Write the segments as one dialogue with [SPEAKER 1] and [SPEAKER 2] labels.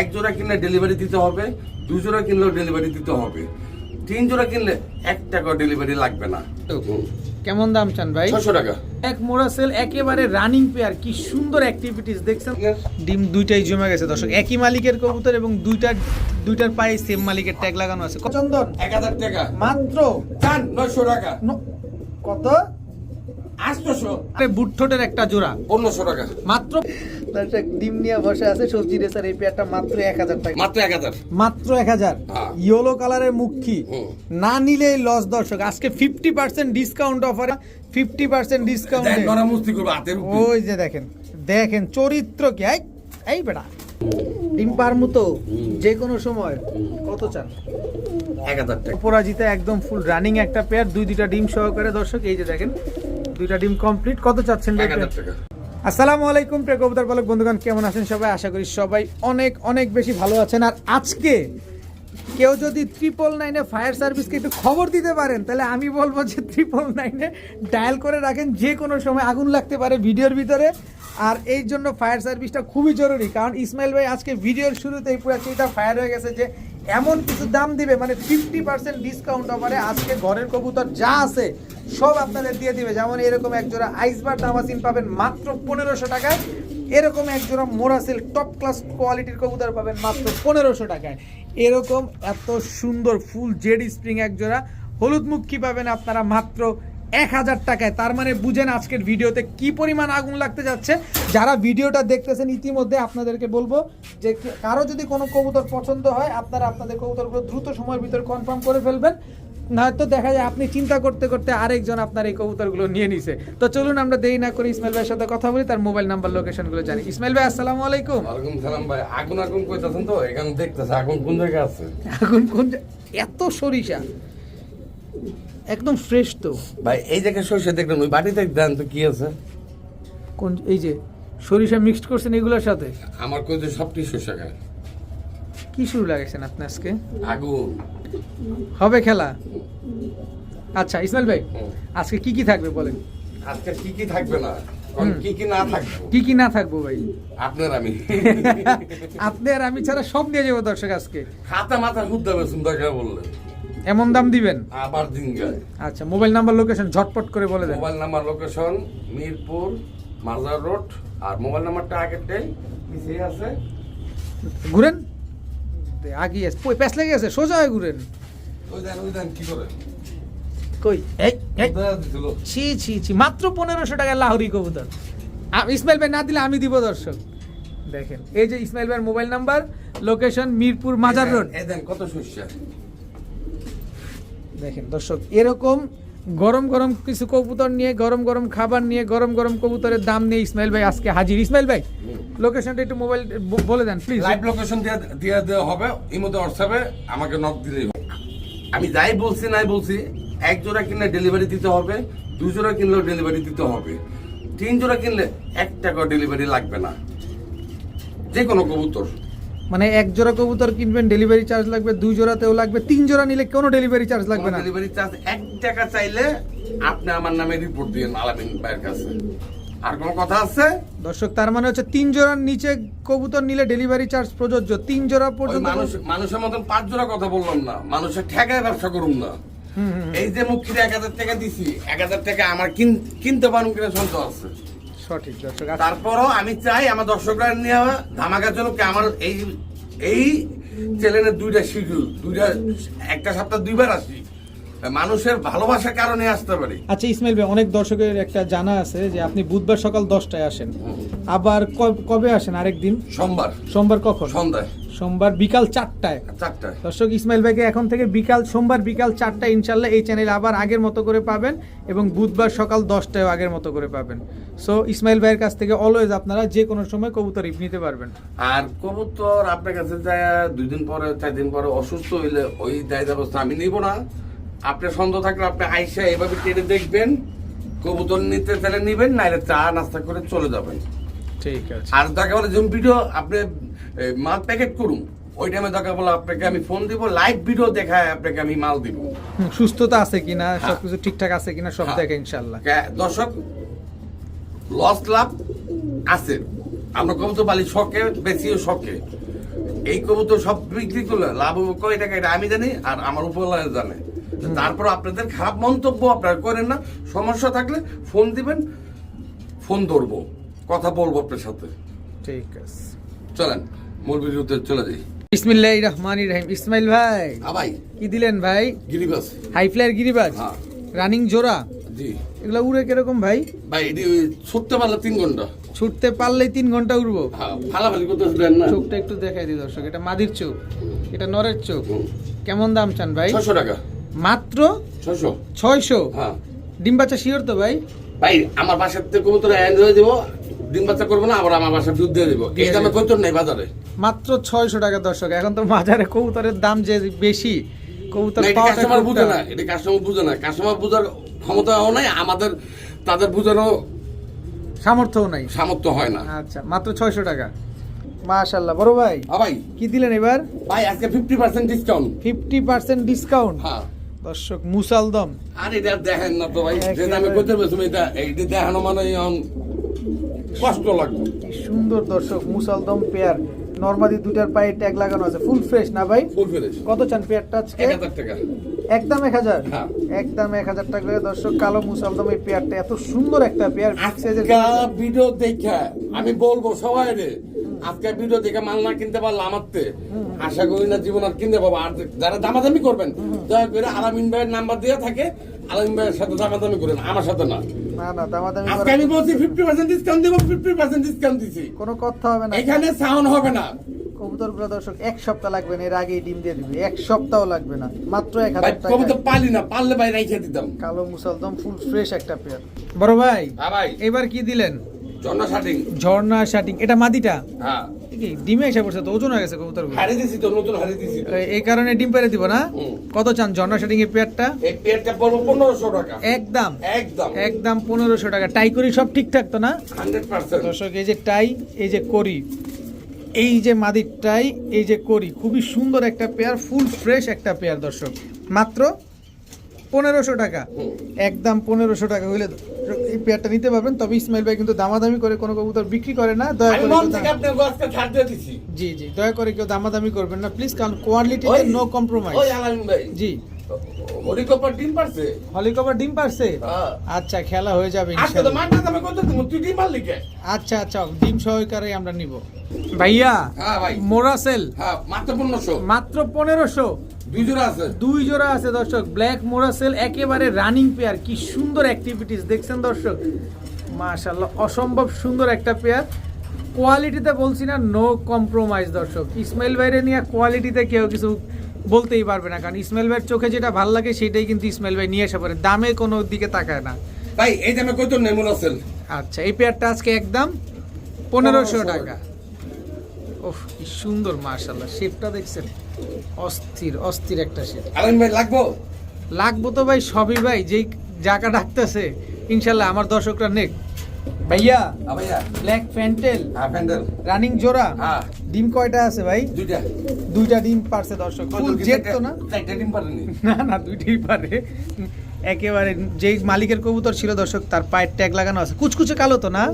[SPEAKER 1] এক জোড়া কিনলে ডেলিভারি দিতে হবে দু জোড়া কিনলেও ডেলিভারি দিতে হবে। তিন জোড়া কিনলে এক টাকা ডেলিভারি লাগবে না।
[SPEAKER 2] কেমন দাম চান ভাই?
[SPEAKER 1] ছশো টাকা।
[SPEAKER 2] এক মোরাসেল একেবারে রানিং পেয়ার কি সুন্দর অ্যাক্টিভিটিস দেখছেন? ডিম দুইটাই জমে গেছে দর্শক। একই মালিকের কবুতর এবং দুইটার দুইটার পায়ে সেম মালিকের ট্যাগ লাগানো আছে। চন্দন
[SPEAKER 1] এক হাজার টাকা।
[SPEAKER 2] মাত্র?
[SPEAKER 1] চান নয়শো টাকা।
[SPEAKER 2] কত? একটা জোড়া।
[SPEAKER 1] পনেরোশো টাকা।
[SPEAKER 2] মাত্র দর্শক ডিম নিয়ে বসে আছে সবজি রেসার এই পেয়ারটা মাত্র এক হাজার টাকা।
[SPEAKER 1] মাত্র এক হাজার।
[SPEAKER 2] মাত্র এক হাজার।
[SPEAKER 1] হ্যাঁ।
[SPEAKER 2] ইয়েলো কালারের মুখী। না নিলেই লস দর্শক। আজকে ফিফটি পার্সেন্ট ডিসকাউন্ট অফারে ফিফটি পার্সেন্ট ডিসকাউন্ট ওই যে দেখেন দেখেন চরিত্র কি? এই এই বেটা। ডিম পার মতো যে কোনো সময়। কত চান?
[SPEAKER 1] এক হাজার টাকা।
[SPEAKER 2] অপরাজিতা একদম ফুল রানিং একটা পেয়ার দুই দুইটা ডিম সহকারে দর্শক এই যে দেখেন দুইটা ডিম কমপ্লিট কত চাচ্ছেন আসসালামু আলাইকুম প্রিয় কবুতর পালক বন্ধুগণ কেমন আছেন সবাই? আশা করি সবাই অনেক অনেক বেশি ভালো আছেন। আর আজকে কেউ যদি ট্রিপল নাইনে ফায়ার সার্ভিসকে একটু খবর দিতে পারেন তাহলে আমি বলব যে ট্রিপল নাইনে ডায়াল করে রাখেন যে কোনো সময় আগুন লাগতে পারে ভিডিওর ভিতরে। আর এই জন্য ফায়ার সার্ভিসটা খুবই জরুরি কারণ ইসমাইল ভাই আজকে ভিডিওর শুরুতেই পুরো চিন্তা ফায়ার হয়ে গেছে যে এমন কিছু দাম দিবে মানে ফিফটি পার্সেন্ট ডিসকাউন্ট অফারে আজকে ঘরের কবুতর যা আছে, সব আপনাদের দিয়ে দিবে। যেমন এরকম এক জোড়া আইসবার দামাসিন পাবেন মাত্র পনেরোশো টাকায়। এরকম এক জোড়া মোরাসেল টপ ক্লাস কোয়ালিটির কবুতর পাবেন মাত্র পনেরোশো টাকায়। এরকম এত সুন্দর ফুল জেড স্প্রিং এক জোড়া হলুদ মুখী পাবেন আপনারা মাত্র এক হাজার টাকায়। তার মানে বুঝেন আজকের ভিডিওতে কি পরিমাণ আগুন লাগতে যাচ্ছে। যারা ভিডিওটা দেখতেছেন ইতিমধ্যে আপনাদেরকে বলব যে কারও যদি কোনো কবুতর পছন্দ হয় আপনারা আপনাদের কবুতরগুলো দ্রুত সময়ের ভিতর কনফার্ম করে ফেলবেন। নয়তো দেখা যায় আপনি চিন্তা করতে করতে আরেকজন আপনার এই কবুতরগুলো নিয়ে নিছে। তো চলুন আমরা দেরি না করে ইসমাইল ভাইয়ের সাথে কথা বলি তার মোবাইল নাম্বার লোকেশনগুলো জানি। ইসমাইল ভাই আসসালামু আলাইকুম।
[SPEAKER 1] ওয়ালাইকুম সালাম ভাই। আগুন আগুন কইতাছেন তো এখানে দেখতেছে আগুন কোন জায়গায় আছে?
[SPEAKER 2] এখন কোন এত সরিষা। একদম ফ্রেশ তো।
[SPEAKER 1] ভাই এই জায়গায় সরষে দেখলেন ওই বাটিতে দেন তো কি আছে?
[SPEAKER 2] কোন এই যে সরিষা মিক্সড করছেন এগুলোর সাথে?
[SPEAKER 1] আমার কই যে সবটি শস্য খায়
[SPEAKER 2] কি শুরু লাগাইছেন আপনি আজকে?
[SPEAKER 1] আগুন।
[SPEAKER 2] হবে খেলা? আচ্ছা ইসমাইল ভাই আজকে কি কি থাকবে বলেন?
[SPEAKER 1] আজকে কি কি থাকবে না? কি কি না থাকবে?
[SPEAKER 2] কি কি না থাকব ভাই?
[SPEAKER 1] আপনার আমি।
[SPEAKER 2] আপনি আর আমি ছাড়া সব নিয়ে যাব দর্শক আজকে।
[SPEAKER 1] হাতা মাথা শুদ্ধ হবে দরকার বললে
[SPEAKER 2] এমন দাম দিবেন?
[SPEAKER 1] আবার দিন যায়
[SPEAKER 2] আচ্ছা মোবাইল নাম্বার লোকেশন ঝটপট করে বলে দেন।
[SPEAKER 1] Mobile number location Mirpur Mazar road আর মোবাইল নাম্বারটা আগেরটাই পিছিয়ে আছে।
[SPEAKER 2] ঘুরেন? আগে প্যাস লেগে গেছে সোজা হয়ে ঘুরেন।
[SPEAKER 1] ওই দেন ওই দেন কি করে
[SPEAKER 2] কই? এই ছি ছি ছি মাত্র পনেরোশো টাকা লাহোরি কবুতর। ইসমাইল ভাই না দিলে আমি দিব দর্শক। দেখেন এই যে ইসমাইল ভাইয়ের mobile number location Mirpur Mazar road.
[SPEAKER 1] এই দেন কত শস্য?
[SPEAKER 2] দেখেন, দর্শক, এরকম গরম গরম কিছু কবুতর নিয়ে, গরম গরম খাবার নিয়ে, গরম গরম কবুতরের দাম নিয়ে ইসমাইল ভাই আজকে হাজির। ইসমাইল ভাই লোকেশনটা একটু মোবাইল বলে দেন প্লিজ
[SPEAKER 1] লাইভ লোকেশন দিয়ে দিয়ে দেওয়া হবে এই মধ্যে হোয়াটসঅ্যাপে আমাকে নক দিলেই। আমি যাই বলছি, নাই বলছি এক জোড়া কিনলে ডেলিভারি দিতে হবে দু জোড়া কিনলেও ডেলিভারি দিতে হবে। তিন জোড়া কিনলে এক টাকা ডেলিভারি লাগবে না। যে কোনো কবুতর।
[SPEAKER 2] মানে এক জোড়া কবুতর কিনবেন ডেলিভারি চার্জ লাগবে দুই জোড়াতেও লাগবে তিন জোড়া নিলে কোনো ডেলিভারি চার্জ লাগবে না।
[SPEAKER 1] ডেলিভারি চার্জ এক টাকা চাইলে আপনি আমার নামে রিপোর্ট দিন আলামিন ভাইয়ের কাছে। আর কোনো কথা আছে?
[SPEAKER 2] দর্শক তার মানে হচ্ছে তিন জোড়ার নিচে কবুতর নিলে ডেলিভারি চার্জ প্রযোজ্য। তিন জোড়া পর্যন্ত
[SPEAKER 1] মানুষ মানুষের মতন পাঁচ জোড়া কথা বললাম না। মানুষের ঠেকায় ব্যবসা করুন না। এই যে মুখিরে এক হাজার টাকা দিছি এক হাজার টাকা আমার কিন- কিনতে পারুন কিনা সন্দেহ আছে।
[SPEAKER 2] সঠিক, দর্শক।
[SPEAKER 1] তারপরও আমি চাই আমার দর্শকরা নিয়ে ধামাকার জন্য আমার এই এই চ্যানেলের দুইটা শিডিউল, দুইটা একটা সপ্তাহ দুইবার আসি মানুষের ভালোবাসার কারণে আসতে পারি।
[SPEAKER 2] আচ্ছা ইসমাইল ভাই অনেক দর্শকের একটা জানা আছে যে আপনি বুধবার সকাল দশটায় আসেন। আবার কবে আসেন আরেক দিন?
[SPEAKER 1] সোমবার।
[SPEAKER 2] সোমবার কখন?
[SPEAKER 1] সন্ধ্যায়।
[SPEAKER 2] সোমবার বিকাল চারটায়।
[SPEAKER 1] চারটায়।
[SPEAKER 2] দর্শক ইসমাইল ভাইকে এখন থেকে বিকাল সোমবার বিকাল চারটায় ইনশাল্লাহ এই চ্যানেল আবার আগের মতো করে পাবেন এবং বুধবার সকাল দশটায় আগের মতো করে পাবেন। সো ইসমাইল ভাইয়ের কাছ থেকে অলওয়েজ আপনারা যে কোনো সময় কবুতর ইফ নিতে পারবেন।
[SPEAKER 1] আর কবুতর আপনার কাছে যায় দুই দিন পরে চার দিন পরে অসুস্থ হইলে ওই দায় ব্যবস্থা আমি নিব না। আপনার সন্দেহ থাকলে আপনি আইসা এভাবে টেনে দেখবেন কবুতর নিতে তাহলে নিবেন নাইলে চা নাস্তা করে চলে যাবেন।
[SPEAKER 2] ঠিক আছে।
[SPEAKER 1] আর দেখা বলে যেমন ভিডিও আপনি মাল প্যাকেট করুন। ওই টাইমে দেখা বলে আপনাকে আমি ফোন দিব লাইভ ভিডিও দেখায় আপনাকে আমি মাল দিব।
[SPEAKER 2] সুস্থতা আছে কিনা সবকিছু ঠিকঠাক আছে কিনা সব
[SPEAKER 1] হ্যাঁ।
[SPEAKER 2] দেখে ইনশাল্লাহ
[SPEAKER 1] দর্শক লস লাভ আছে। আমরা কবুতর বালি শখে বেশিও শখে। এই কবুতর সব বিক্রি করলে লাভ কয় টাকা এটা আমি জানি আর আমার উপরওয়ালা জানে। তারপর আপনাদের খারাপ মন্তব্য আপনারা করেন না। সমস্যা থাকলে ফোন দিবেন ফোন ধরবো। কথা বলব আপনার সাথে।
[SPEAKER 2] ঠিক আছে।
[SPEAKER 1] চলেন মূল ভিডিওতে চলে যাই।
[SPEAKER 2] বিসমিল্লাহ রহমান রহিম। ইসমাইল ভাই
[SPEAKER 1] ভাই।
[SPEAKER 2] কি দিলেন ভাই?
[SPEAKER 1] গিরিবাস
[SPEAKER 2] হাই ফ্লায়ার গিরিবাজ?
[SPEAKER 1] হ্যাঁ।
[SPEAKER 2] রানিং জোড়া?
[SPEAKER 1] জি।
[SPEAKER 2] এগুলো উড়ে কীরকম ভাই?
[SPEAKER 1] ভাই এটি ছুটতে পারলে তিন ঘণ্টা।
[SPEAKER 2] ছুটতে পারলেই তিন ঘণ্টা উড়বো?
[SPEAKER 1] হ্যাঁ ফালাফালি করতে না?
[SPEAKER 2] চোখটা একটু দেখাই দিই দর্শক এটা মাদির চোখ এটা নরের চোখ। কেমন দাম চান ভাই?
[SPEAKER 1] ছশো টাকা।
[SPEAKER 2] মাত্র
[SPEAKER 1] ছশো
[SPEAKER 2] ছয়শো।
[SPEAKER 1] হ্যাঁ।
[SPEAKER 2] ডিম বাচ্চা শিওর তো ভাই?
[SPEAKER 1] ভাই আমার বাসার থেকে কবুতর এনজয় দিব ডিম বাচ্চা করব না আবার আমার বাসার দুধ দিয়ে দিব। এই দামে কবুতর নেই বাজারে।
[SPEAKER 2] মাত্র ছয়শো টাকা দর্শক এখন তো বাজারে কবুতরের দাম যে বেশি কবুতর
[SPEAKER 1] কাস্টমার বুঝে না এটা কাস্টমার বুঝে না। কাস্টমার বুঝার ক্ষমতাও নাই আমাদের তাদের বুঝানো
[SPEAKER 2] সামর্থ্যও নাই।
[SPEAKER 1] সামর্থ্য হয় না।
[SPEAKER 2] আচ্ছা মাত্র ছয়শো টাকা। মাশাল্লাহ বড় ভাই
[SPEAKER 1] হ্যাঁ ভাই।
[SPEAKER 2] কি দিলেন এবার?
[SPEAKER 1] ভাই আজকে fifty percent discount
[SPEAKER 2] fifty percent discount
[SPEAKER 1] হ্যাঁ।
[SPEAKER 2] দর্শক মুসালদম
[SPEAKER 1] আর এটা দেখেন না তো ভাই। যেটা আমি করতে বসে এটা এইটা দেখানো মানে কষ্ট লাগবে
[SPEAKER 2] সুন্দর দর্শক মুসালদম পেয়ার নর্মালি দুইটার পায়ে ট্যাগ লাগানো আছে। ফুল ফ্রেশ না ভাই?
[SPEAKER 1] ফুল ফিনিশ
[SPEAKER 2] কত চান পেয়ারটা আজকে
[SPEAKER 1] এক হাজার টাকা।
[SPEAKER 2] একদম এক হাজার?
[SPEAKER 1] হ্যাঁ।
[SPEAKER 2] একদম এক হাজার টাকা করে দর্শক কালো মুসালদম এই পেয়ারটা এত সুন্দর একটা পেয়ার
[SPEAKER 1] আজকে ভিডিও দেখে আমি বলব সবাই রে আজকে ভিডিও দেখে মাল না কিনতে পারলে আমারতে আশা করি না জীবন আর কিনতে পাবো। আর যারা দামাদামি করবেন দয়া করে আলামিন ভাইয়ের নাম্বার দিয়ে থাকে আলামিন ভাইয়ের সাথে দামাদামি করেন আমার সাথে না।
[SPEAKER 2] না না দামাদামি
[SPEAKER 1] আজকে আমি বলছি ফিফটি পার্সেন্ট ডিসকাউন্ট দিব ফিফটি পার্সেন্ট ডিসকাউন্ট দিছি।
[SPEAKER 2] কোনো কথা হবে না।
[SPEAKER 1] এখানে সাউন্ড হবে না।
[SPEAKER 2] দর্শক এক সপ্তাহ লাগবে না এর আগেই ডিম দিয়ে দিবে। এক সপ্তাহ লাগবে না মাত্র এক হাজার
[SPEAKER 1] পালি না পারলে ভাই রেখে দিতাম।
[SPEAKER 2] কালো মুসালদম ফুল ফ্রেশ একটা পেয়ার বড় ভাই
[SPEAKER 1] হ্যাঁ ভাই।
[SPEAKER 2] এবার কি দিলেন? ঝর্ণা শাটিং এটা মাদিটা?
[SPEAKER 1] হ্যাঁ।
[SPEAKER 2] কি ডিমে এসে পড়ছে তো ওজন হয়ে গেছে কবুতর
[SPEAKER 1] হারে দিছি তো নতুন হারে দিছি
[SPEAKER 2] এই কারণে ডিম পেরে দিব না? কত চান ঝর্ণা শাটিং এর পেয়ারটা?
[SPEAKER 1] এই পেয়ারটা পড়ব পনেরোশো টাকা।
[SPEAKER 2] একদম।
[SPEAKER 1] একদম।
[SPEAKER 2] একদম পনেরোশো টাকা। টাই করি সব ঠিকঠাক তো না? দর্শক এই যে টাই এই যে করি এই যে মাদির টাই এই যে করি খুবই সুন্দর একটা পেয়ার ফুল ফ্রেশ একটা পেয়ার দর্শক। মাত্র পনেরোশো টাকা। একদম পনেরোশো টাকা হইলে এই পেয়ারটা নিতে পারবেন তবে ইসমাইল ভাই কিন্তু দামাদামি করে কোনো কবুতর বিক্রি করে না দয়া করে জি জি দয়া করে কেউ দামাদামি করবেন না প্লিজ কারণ কোয়ালিটি নো কম্প্রোমাইজ জি।
[SPEAKER 1] হরিকপার ডিম পারছে?
[SPEAKER 2] হলিকভার ডিম পারছে?
[SPEAKER 1] হ্যাঁ।
[SPEAKER 2] আচ্ছা খেলা হয়ে যাবে আচ্ছা আচ্ছা ডিম সহকারে আমরা নিব। ভাইয়া
[SPEAKER 1] হ্যাঁ
[SPEAKER 2] মোরাসেল।
[SPEAKER 1] হ্যাঁ মাত্র পনেরোশো।
[SPEAKER 2] মাত্র পনেরোশো।
[SPEAKER 1] দুই জোড়া আছে?
[SPEAKER 2] দুই জোড়া আছে দর্শক। ব্ল্যাক মোরাসেল একেবারে রানিং পেয়ার কি সুন্দর অ্যাক্টিভিটিস দেখছেন দর্শক? মাশাল্লাহ অসম্ভব সুন্দর একটা পেয়ার কোয়ালিটিতে বলছি না নো কম্প্রোমাইজ দর্শক। ইসমাইল ভাইরে নিয়ে কোয়ালিটিতে কেউ কিছু বলতেই পারবে না। কারণ ইসমাইল ভাইয়ের চোখে যেটা ভালো লাগে সেটাই কিন্তু ইসমাইল ভাই নিয়ে আসা পারে দামে কোনো দিকে তাকায় না।
[SPEAKER 1] ভাই এই দামে কত নেমন আছেন
[SPEAKER 2] আচ্ছা এই পেয়ারটা আজকে একদম পনেরোশো। টাকা। ওহ কি সুন্দর মাশাল্লাহ শেপটা দেখছেন? অস্থির অস্থির একটা শেপ
[SPEAKER 1] আলামিন ভাই লাগবো?
[SPEAKER 2] লাগবো তো ভাই সবই ভাই যেই জায়গা ডাকতেছে ইনশাল্লাহ আমার দর্শকরা নেক। ভাইয়া?
[SPEAKER 1] হ্যাঁ ভাইয়া।
[SPEAKER 2] ব্ল্যাক ফ্যান্টেল
[SPEAKER 1] হ্যাঁ প্যান্ডেল
[SPEAKER 2] রানিং জোড়া।
[SPEAKER 1] হ্যাঁ।
[SPEAKER 2] ডিম কয়টা আছে ভাই?
[SPEAKER 1] দুইটা।
[SPEAKER 2] দুইটা ডিম পারছে দর্শক। ফুল জেট তো না?
[SPEAKER 1] চারটা ডিম পারেনি
[SPEAKER 2] না না দুইটাই পারে। একেবারে যেই মালিকের কবুতর ছিল দর্শক তার পায়ের ট্যাগ লাগানো আছে। কুচকুচে কালো তো না?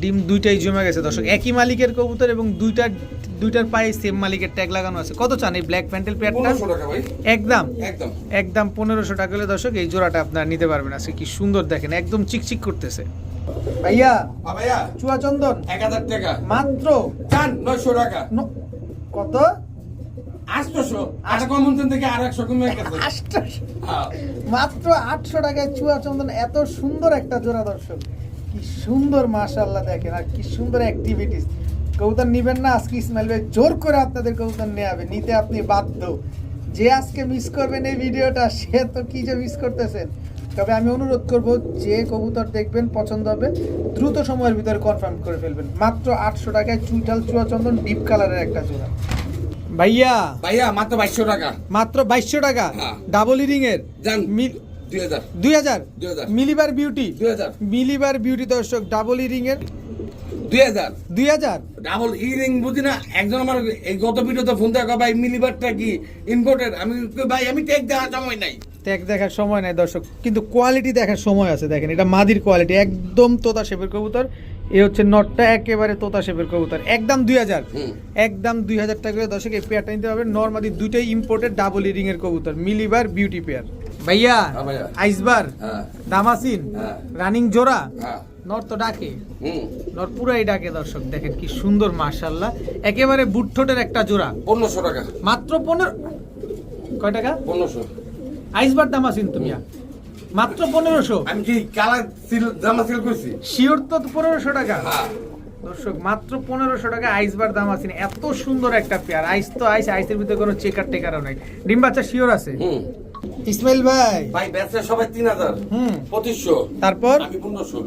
[SPEAKER 2] ডিম দুইটাই জমে গেছে দর্শক। একই মালিকের কবুতর এবং দুইটা দুইটার পায়ে সেম মালিকের ট্যাগ লাগানো আছে। কত চান এই ব্ল্যাক প্যান্টেল
[SPEAKER 1] পনেরোশো টাকা
[SPEAKER 2] একদম।
[SPEAKER 1] একদম।
[SPEAKER 2] একদম পনেরোশো টাকা হলে দর্শক এই জোড়াটা আপনারা নিতে পারবেন। আজকে কি সুন্দর দেখেন একদম চিকচিক করতেছে। ভাইয়া
[SPEAKER 1] ভাইয়া।
[SPEAKER 2] চুয়াচন্দন
[SPEAKER 1] এক হাজার টাকা।
[SPEAKER 2] মাত্র
[SPEAKER 1] চান নয়শো টাকা।
[SPEAKER 2] কত? আটশো
[SPEAKER 1] হ্যাঁ।
[SPEAKER 2] মাত্র আটশো টাকায় চুয়াচন্দন এত সুন্দর একটা জোড়া দর্শক। কি সুন্দর মাশাল্লাহ দেখেন আর কি সুন্দর অ্যাক্টিভিটিস কবুতর নিবেন না আজকে ইসমাইল ভাই জোর করে আপনাদের কবুতর নিয়ে হবে নিতে আপনি বাধ্য। যে আজকে মিস করবেন এই ভিডিওটা সে তো কি যে মিস করতেছেন তবে আমি অনুরোধ করব যে কবুতর দেখবেন পছন্দ হবে দ্রুত সময়ের ভিতরে কনফার্ম করে ফেলবেন। মাত্র আটশো টাকায় চুইটাল চুয়া চন্দন ডিপ কালারের একটা জোড়া। ভাইয়া
[SPEAKER 1] ভাইয়া মাত্র বাইশশো টাকা।
[SPEAKER 2] মাত্র বাইশশো টাকা।
[SPEAKER 1] হ্যাঁ।
[SPEAKER 2] ডাবল ইরিং এর। মিল
[SPEAKER 1] দুই হাজার।
[SPEAKER 2] মিলিবার বিউটি মিলিবার বিউটি দর্শক ডাবল ইরিং এর
[SPEAKER 1] দুই হাজার।
[SPEAKER 2] দুই হাজার?
[SPEAKER 1] ডাবল ইরিং বুঝি না একজন আমার এই গত ভিডিওতে ফোন দেখা ভাই মিলিবারটা কি ইম্পোর্টেড আমি ভাই আমি টেক দেওয়ার সময় নাই।
[SPEAKER 2] দেখার সময় নাই দর্শক কিন্তু কোয়ালিটি দেখার সময় আছে দেখেন এটা মাদির কোয়ালিটি একদম তোতা শেপের কবুতর। এই হচ্ছে নটটা একেবারে তোতা শেপের কবুতর একদম দুই হাজার। একদম দুই হাজার টাকা করে দর্শক এই পেয়ারটা নিতে হবে নর্মালি দুইটাই ইম্পোর্টেড ডাবল ইরিং এর কবুতর মিলিবার বিউটি পেয়ার ভাইয়া
[SPEAKER 1] হ্যাঁ ভাইয়া।
[SPEAKER 2] আইসবার
[SPEAKER 1] হ্যাঁ।
[SPEAKER 2] দামাসিন
[SPEAKER 1] হ্যাঁ।
[SPEAKER 2] রানিং জোড়া নর তো ডাকে। নর পুরাই ডাকে দর্শক দেখেন কি সুন্দর মার্শাল্লাহ একেবারে বুটঠোটের একটা জোড়া।
[SPEAKER 1] পনেরোশো টাকা।
[SPEAKER 2] মাত্র পনেরো কয় টাকা?
[SPEAKER 1] পনেরোশো।
[SPEAKER 2] আইসবার দামাসিন তুমি। মাত্র পনেরোশো।
[SPEAKER 1] আমি কি কালার সিল জামা করছি?
[SPEAKER 2] শিওর তো পনেরোশো টাকা। দর্শক মাত্র পনেরোশো টাকা আইসবার দাম আছে এত সুন্দর একটা পেয়ার। আইস তো আইস আইসের ভিতরে কোনো চেকার টেকারও নাই। ডিম বাচ্চা শিওর আছে? ইসমাইল ভাই।
[SPEAKER 1] ভাই ব্যাচে সবাই তিন হাজার।
[SPEAKER 2] হুম।
[SPEAKER 1] পঁচিশশো।
[SPEAKER 2] তারপর?
[SPEAKER 1] আমি পনেরোশো।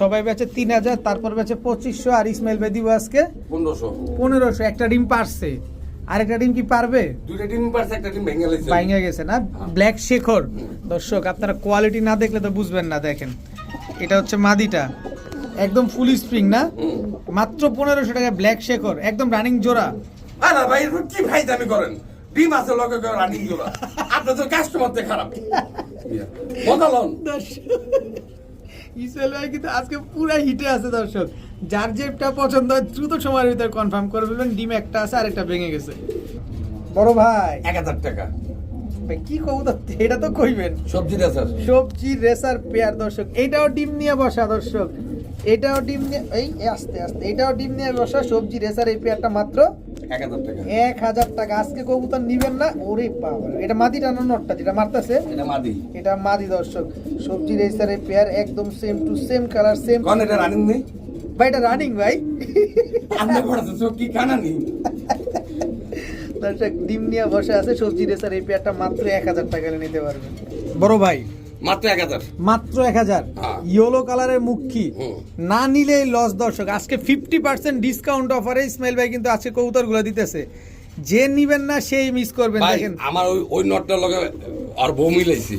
[SPEAKER 2] সবাই বেচে তিন হাজার তারপর বেচে পঁচিশশো আর ইসমাইল ভাই দিব আজকে
[SPEAKER 1] পনেরোশো।
[SPEAKER 2] পনেরোশো। একটা ডিম পারছে। আরেকটা ডিম কি পারবে?
[SPEAKER 1] দুইটা টিম পারছে একটা টিম ভেঙে লেগেছে
[SPEAKER 2] বাইঙ্গা গেছে না? ব্ল্যাক শেখর দর্শক আপনারা কোয়ালিটি না দেখলে তো বুঝবেন না দেখেন। এটা হচ্ছে মাদিটা। একদম ফুল স্প্রিং না? মাত্র পনেরোশো টাকা ব্ল্যাক শেখর একদম রানিং জোড়া।
[SPEAKER 1] আরে ভাই কি ভাই দামি করেন? ডিম আছে লগে রানিং জোড়া আপনার তো কাস্টমার খারাপ। বদলন।
[SPEAKER 2] ভাই কিন্তু আজকে পুরো হিটে আছে দর্শক। যার যেটা পছন্দ হয় দ্রুত সময়ের ভিতরে কনফার্ম করে ফেলবেন। ডিম একটা আছে আর একটা ভেঙে গেছে। বড় ভাই।
[SPEAKER 1] এক হাজার টাকা।
[SPEAKER 2] কি কবু তো এটা তো কইবেন।
[SPEAKER 1] সবজিটা স্যার
[SPEAKER 2] সবজি রেসার পেয়ার দর্শক। এইটাও ডিম নিয়ে বসা দর্শক। এটাও ডিম নিয়ে এই আস্তে আস্তে। এটাও ডিম নিয়ে বসা সবজি রেসার এই পেয়ারটা মাত্র
[SPEAKER 1] এক হাজার টাকা।
[SPEAKER 2] আজকে কবুতর নিবেন না? ওরে বাবা। এটা মাদি টানো নটটা? যেটা মারতেছে?
[SPEAKER 1] এটা মাদি।
[SPEAKER 2] এটা মাদি দর্শক। সবজি পেয়ার একদম same to same colour same
[SPEAKER 1] কোন এটা রানিং নেই?
[SPEAKER 2] ভাই এটা রানিং ভাই।
[SPEAKER 1] আপনি পড়াতে কি কানা নেই?
[SPEAKER 2] দর্শক ডিম নিয়ে বসে আছে সবজি রেসার এই পেয়ারটা মাত্র এক হাজার টাকা নিতে পারবেন। বড় ভাই
[SPEAKER 1] মাত্র এক হাজার।
[SPEAKER 2] মাত্র এক হাজার। ইয়েলো কালারের মুখী। না নিলেই লস দর্শক। আজকে ফিফটি পার্সেন্ট ডিসকাউন্ট অফারে ইসমাইল ভাই কিন্তু আজকে কবুতরগুলো দিতেছে। যে নিবেন না সেই মিস করবেন। দেখেন।
[SPEAKER 1] আমার ওই ওই নটটার লগে আর বউ মিলাইছি।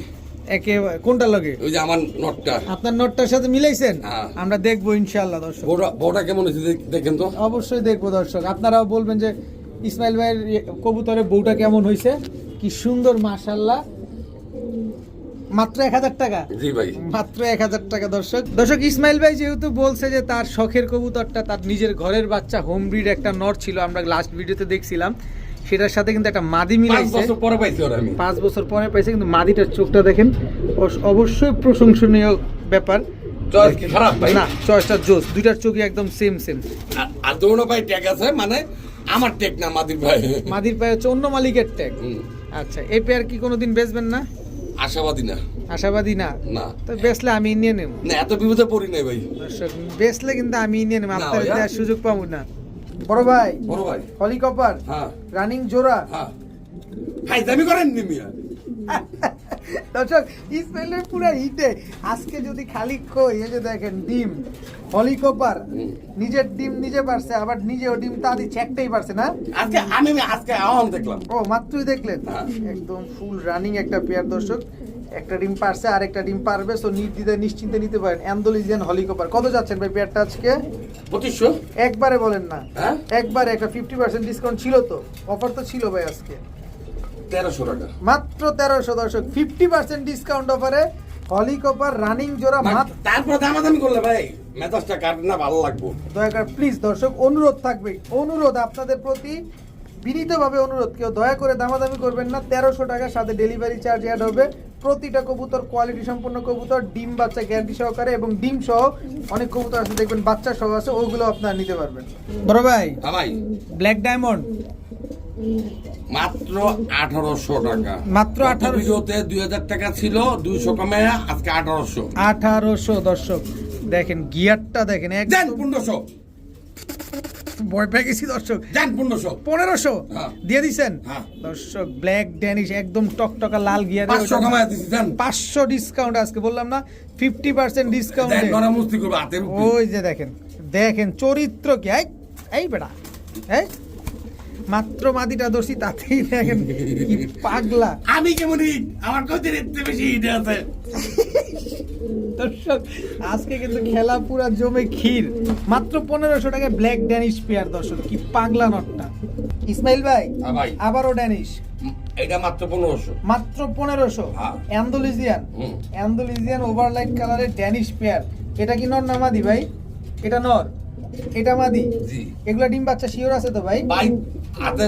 [SPEAKER 2] একে কোনটা লগে?
[SPEAKER 1] ওই যে আমার নটটা
[SPEAKER 2] আপনার নোটটার সাথে মিলাইছেন?
[SPEAKER 1] হ্যাঁ।
[SPEAKER 2] আমরা দেখব ইনশাল্লাহ দর্শক।
[SPEAKER 1] বউটা বউটা কেমন হয়েছে দেখেন তো।
[SPEAKER 2] অবশ্যই দেখব দর্শক। আপনারাও বলবেন যে ইসমাইল ভাইয়ের ইয়ে, কবুতরের বউটা কেমন হয়েছে? কি সুন্দর মাশাল্লাহ মাত্র এক হাজার টাকা?
[SPEAKER 1] জি ভাই।
[SPEAKER 2] মাত্র এক হাজার টাকা দর্শক। দর্শক ইসমাইল ভাই যেহেতু বলছে যে তার শখের কবুতরটা তার নিজের ঘরের বাচ্চা হোম ব্রিড একটা নর ছিল আমরা লাস্ট ভিডিওতে দেখছিলাম। সেটার সাথে কিন্তু একটা মাদি মিলাইছে।
[SPEAKER 1] বছর পরে পাইছি ওরা আমি।
[SPEAKER 2] পাঁচ বছর পরে পাইছে কিন্তু মাদিটার চোখটা দেখেন অবশ্যই প্রশংসনীয় ব্যাপার।
[SPEAKER 1] চয়েস কি খারাপ ভাই?
[SPEAKER 2] না চয়েসটা জোস। দুইটার চোখই একদম সেম সেম
[SPEAKER 1] আর- দৌড়ো ভাই ট্যাগ আছে মানে আমার ট্যাগ না মাদির ভাই।
[SPEAKER 2] মাদির পায়ে হচ্ছে অন্য মালিকের ট্যাগ আচ্ছা এই পেয়ার কি কোনোদিন বেচবেন না?
[SPEAKER 1] আশাবাদী না।
[SPEAKER 2] আশাবাদী না?
[SPEAKER 1] না।
[SPEAKER 2] তো বেচলে আমি নিয়ে নেব
[SPEAKER 1] না এত বিপদে পড়ি নাই ভাই।
[SPEAKER 2] বেসলে কিন্তু আমি নিয়ে নেব আপনার। সুযোগ পাবো না। বড় ভাই
[SPEAKER 1] বড় ভাই।
[SPEAKER 2] হলিকপার
[SPEAKER 1] হ্যাঁ।
[SPEAKER 2] রানিং জোড়া।
[SPEAKER 1] হ্যাঁ। হাই দামি করেন নি মিয়া।
[SPEAKER 2] দর্শক ইসমাইলের পুরো হিটে আজকে যদি খালি কই এই যে দেখেন ডিম হলিকপার নিজের ডিম নিজে পারছে আবার নিজেও ডিম তা দিচ্ছে একটাই পারছে না?
[SPEAKER 1] আজকে আমি আজকে আহ্বান দেখলাম।
[SPEAKER 2] ও মাত্রই দেখলেন?
[SPEAKER 1] হ্যাঁ।
[SPEAKER 2] একদম ফুল রানিং একটা পেয়ার দর্শক। একটা ডিম পারছে আর একটা ডিম পারবে সো নির্দ্বিধায় নিশ্চিন্তে নিতে পারেন। অ্যান্ডোলিজিয়ান হলিকপার কত যাচ্ছেন ভাই পেয়ারটা আজকে?
[SPEAKER 1] পঁচিশশো।
[SPEAKER 2] একবারে বলেন না।
[SPEAKER 1] হ্যাঁ।
[SPEAKER 2] একবারে একটা ফিফটি পার্সেন্ট ডিসকাউন্ট ছিল তো। অফার তো ছিল ভাই আজকে।
[SPEAKER 1] তেরোশো টাকা।
[SPEAKER 2] মাত্র তেরোশো দর্শক ফিফটি পার্সেন্ট ডিসকাউন্ট অফারে হলিকপার রানিং জোড়া
[SPEAKER 1] তারপর দামাদামি করলে ভাই মেজাজটা কাট না ভালো লাগবো।
[SPEAKER 2] দয়া করে প্লিজ দর্শক অনুরোধ থাকবে অনুরোধ আপনাদের প্রতি বিনীতভাবে অনুরোধ কেউ দয়া করে দামাদামি করবেন না তেরোশো টাকার সাথে ডেলিভারি চার্জ অ্যাড হবে। প্রতিটা কবুতর কোয়ালিটি সম্পন্ন কবুতর ডিম বাচ্চা গ্যারান্টি সহকারে এবং ডিম সহ অনেক কবুতর আছে দেখবেন বাচ্চা সহ আছে ওগুলো আপনারা নিতে পারবেন। বড় ভাই
[SPEAKER 1] ভাই।
[SPEAKER 2] ব্ল্যাক ডায়মন্ড
[SPEAKER 1] মাত্র আঠারোশো টাকা।
[SPEAKER 2] মাত্র
[SPEAKER 1] গত
[SPEAKER 2] 1800
[SPEAKER 1] ভিডিওতে দুই হাজার টাকা ছিল দুইশো কমে আজকে আঠারোশো।
[SPEAKER 2] আঠারোশো দর্শক দেখেন গিয়ারটা দেখেন একদম
[SPEAKER 1] পনেরোশো।
[SPEAKER 2] ভয় পেয়ে গেছি দর্শক।
[SPEAKER 1] দেন পনেরোশো।
[SPEAKER 2] পনেরোশো?
[SPEAKER 1] হ্যাঁ।
[SPEAKER 2] দিয়ে দিছেন?
[SPEAKER 1] হ্যাঁ।
[SPEAKER 2] দর্শক ব্ল্যাক ড্যানিশ একদম টকটকা লাল গিয়ার
[SPEAKER 1] পাঁচশো
[SPEAKER 2] ডিসকাউন্ট আজকে বললাম না ফিফটি পার্সেন্ট ডিসকাউন্ট ওই যে দেখেন দেখেন চরিত্র কি? এই এই বেটা এই। মাত্র মাদিটা দোষী তাতেই দেখেন কি পাগলা।
[SPEAKER 1] আমি কেমন আমার এর বেশি ইট আছে।
[SPEAKER 2] দর্শক আজকে কিন্তু খেলা পুরা জমে ক্ষীর। মাত্র পনেরোশো টাকা ব্ল্যাক ড্যানিশ পেয়ার দর্শক কি পাগলা নটটা। ইসমাইল ভাই
[SPEAKER 1] হ্যাঁ ভাই।
[SPEAKER 2] আবারও ড্যানিশ।
[SPEAKER 1] এটা মাত্র পনেরোশো।
[SPEAKER 2] মাত্র পনেরোশো।
[SPEAKER 1] হ্যাঁ।
[SPEAKER 2] অ্যান্ডোলিজিয়ান। ওভারলাইট কালারের ড্যানিশ পেয়ার। এটা কি নর নামাদি ভাই? এটা নর। এটা মাদি?
[SPEAKER 1] জি।
[SPEAKER 2] এগুলা ডিম বাচ্চা শিওর আছে তো ভাই?
[SPEAKER 1] ভাই হাতে